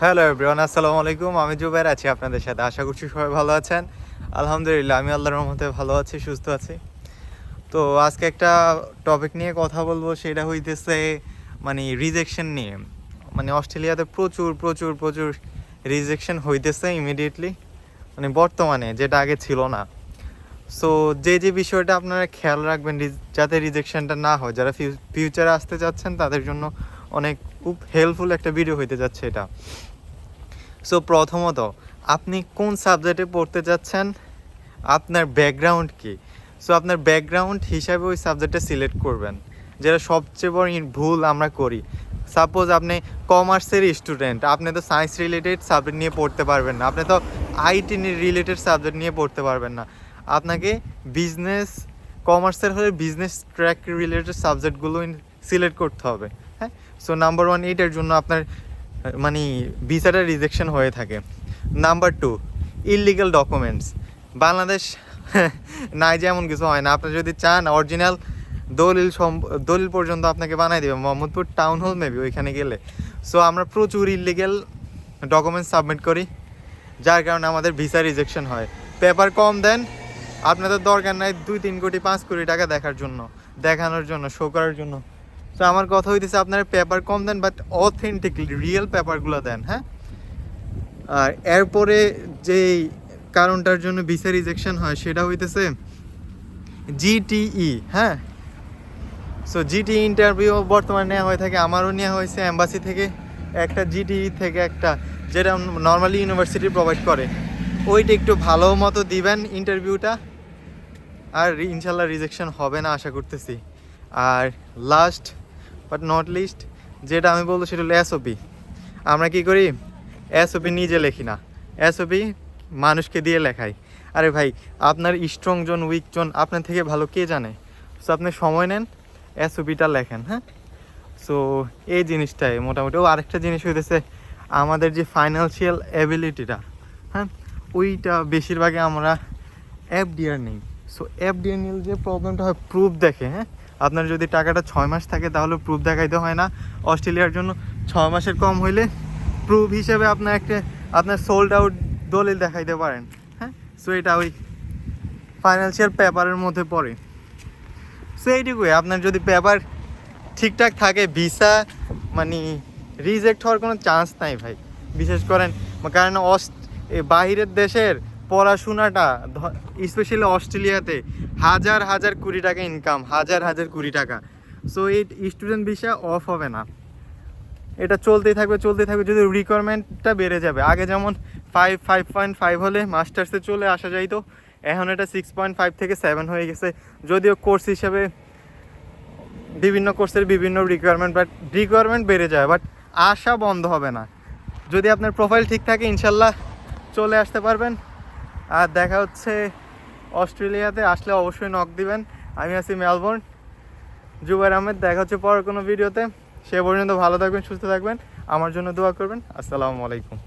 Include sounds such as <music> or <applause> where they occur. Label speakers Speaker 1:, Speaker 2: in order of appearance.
Speaker 1: Hello everyone আসসালামু আলাইকুম আমি জুবের আছি আপনাদের সাথে। আশা করছি সবাই ভালো আছেন। আলহামদুলিল্লাহ, আমি আল্লাহর রহমতে ভালো আছি, সুস্থ আছি। তো আজকে একটা টপিক নিয়ে কথা বলব। সেটা হইতেছে মানে রিজেকশন নিয়ে। মানে অস্ট্রেলিয়াতে প্রচুর প্রচুর প্রচুর রিজেকশন হইতেছে ইমিডিয়েটলি মানে বর্তমানে, যেটা আগে ছিল না। সো যে যে বিষয়টা আপনারা খেয়াল রাখবেন যাতে রিজেকশনটা না হয়, যারা ফিউচারে আসতে চাচ্ছেন, তাদের জন্য অনেক খুব হেল্পফুল একটা ভিডিও হইতে যাচ্ছে এটা। সো প্রথমত, আপনি কোন সাবজেক্টে পড়তে যাচ্ছেন? আপনার ব্যাকগ্রাউন্ড কি? সো আপনার ব্যাকগ্রাউন্ড হিসাবে ওই সাবজেক্টটা সিলেক্ট করবেন। যেটা সবচেয়ে বড় ভুল আমরা করি। সাপোজ আপনি কমার্সের স্টুডেন্ট আপনি তো সায়েন্স রিলেটেড সাবজেক্ট নিয়ে পড়তে পারবেন না। আপনি তো আইটি রিলেটেড সাবজেক্ট নিয়ে পড়তে পারবেন না। আপনাকে বিজনেস কমার্সের হলে বিজনেস ট্র্যাক রিলেটেড সাবজেক্টগুলো সিলেক্ট করতে হবে। সো নাম্বার ওয়ান এইটার জন্য আপনার মানে ভিসাটা রিজেকশন হয়ে থাকে। Number two illegal documents Bangladesh, <laughs> নাই যে এমন কিছু হয় না। আপনি যদি চান অরিজিনাল দলিল দলিল পর্যন্ত আপনাকে বানাই দেবে মোহাম্মদপুর টাউন হল মেবি ওইখানে গেলে। সো আমরা প্রচুর ইলিগেল ডকুমেন্টস সাবমিট করি, যার কারণে আমাদের ভিসা রিজেকশন হয়। পেপার কম দেন, আপনাদের দরকার নাই দুই তিন কোটি, পাঁচ কোটি টাকা দেখার জন্য, দেখানোর জন্য শো করার জন্য। তো আমার কথা হইতেছে আপনারা পেপার কম দেন বাট অথেন্টিক রিয়েল পেপারগুলো দেন হ্যাঁ? আর এরপরে যেই কারণটার জন্য ভিসা রিজেকশন হয়, সেটা হইতেছে জিটিই হ্যাঁ? সো জিটি ইন্টারভিউ বর্তমানে নেওয়া হয়ে থাকে, আমারও নেওয়া হয়েছে অ্যাম্বাসি থেকে, একটা জিটি থেকে একটা, যেটা নর্মালি ইউনিভার্সিটি প্রোভাইড করে। ওইটা একটু ভালো মতো দিবেন ইন্টারভিউটা আর ইনশাল্লাহ রিজেকশন হবে না, আশা করতেছি। আর লাস্ট বাট নট লিস্ট যেটা আমি বলব সেটা হলো এসওপি আমরা কি করি? এসওপি নিজে লেখি না। এসওপি মানুষকে দিয়ে লেখাই। আরে ভাই, আপনার স্ট্রং জন উইক জন, আপনার থেকে ভালো কে জানে? সো আপনি সময় নেন এসওপিটা লেখেন হ্যাঁ? সো এই জিনিসটাই মোটামুটি। ও, আরেকটা জিনিস হইতেছে, আমাদের যে ফাইন্যান্সিয়াল অ্যাবিলিটিটা হ্যাঁ? ওইটা বেশিরভাগই আমরা অ্যাপ ডিয়ার নেই। সো অ্যাপ ডিয়ার নিলে যে প্রবলেমটা হয় প্রুফ দেখে হ্যাঁ? আপনার যদি টাকাটা ছয় মাস থাকে, তাহলে প্রুফ দেখাইতে হয় না। অস্ট্রেলিয়ার জন্য ছয় মাসের কম হইলে প্রুফ হিসেবে আপনার একটা, আপনার সোল্ড আউট দলিল দেখাইতে পারেন। হ্যাঁ? সো এটা ওই ফাইন্যান্সিয়াল পেপারের মধ্যে পড়ে। সো এইটুকুই। আপনার যদি পেপার ঠিকঠাক থাকে ভিসা মানে রিজেক্ট হওয়ার কোনো চান্স নাই ভাই। বিশেষ করেন, কারণ অস্ট বাহিরের দেশের পড়াশোনাটা স্পেশালি অস্ট্রেলিয়াতে, হাজার হাজার কুড়ি টাকা ইনকাম হাজার হাজার কুড়ি টাকা। সো এই স্টুডেন্ট ভিসা অফ হবে না। এটা চলতেই থাকবে চলতেই থাকবে। যদি রিকোয়ারমেন্টটা বেড়ে যাবে, আগে যেমন ফাইভ ফাইভ পয়েন্ট ফাইভ হলে মাস্টার্সে চলে আসা যাইতো এখন এটা সিক্স পয়েন্ট ফাইভ থেকে সেভেন হয়ে গেছে। যদিও কোর্স হিসেবে বিভিন্ন কোর্সের বিভিন্ন রিকোয়ারমেন্ট বাট রিকোয়ারমেন্ট বেড়ে যায় বাট আশা বন্ধ হবে না। যদি আপনার প্রোফাইল ঠিক থাকে, ইনশাল্লাহ চলে আসতে পারবেন। আর দেখা হচ্ছে অস্ট্রেলিয়াতে, আসলে অবশ্যই নক দিবেন। আমি আছি মেলবোর্ন। জুবাই আহমেদ, দেখা হচ্ছে পরের কোনো ভিডিওতে। সে পর্যন্ত ভালো থাকবেন, সুস্থ থাকবেন। আমার জন্য দোয়া করবেন। আসসালামু আলাইকুম।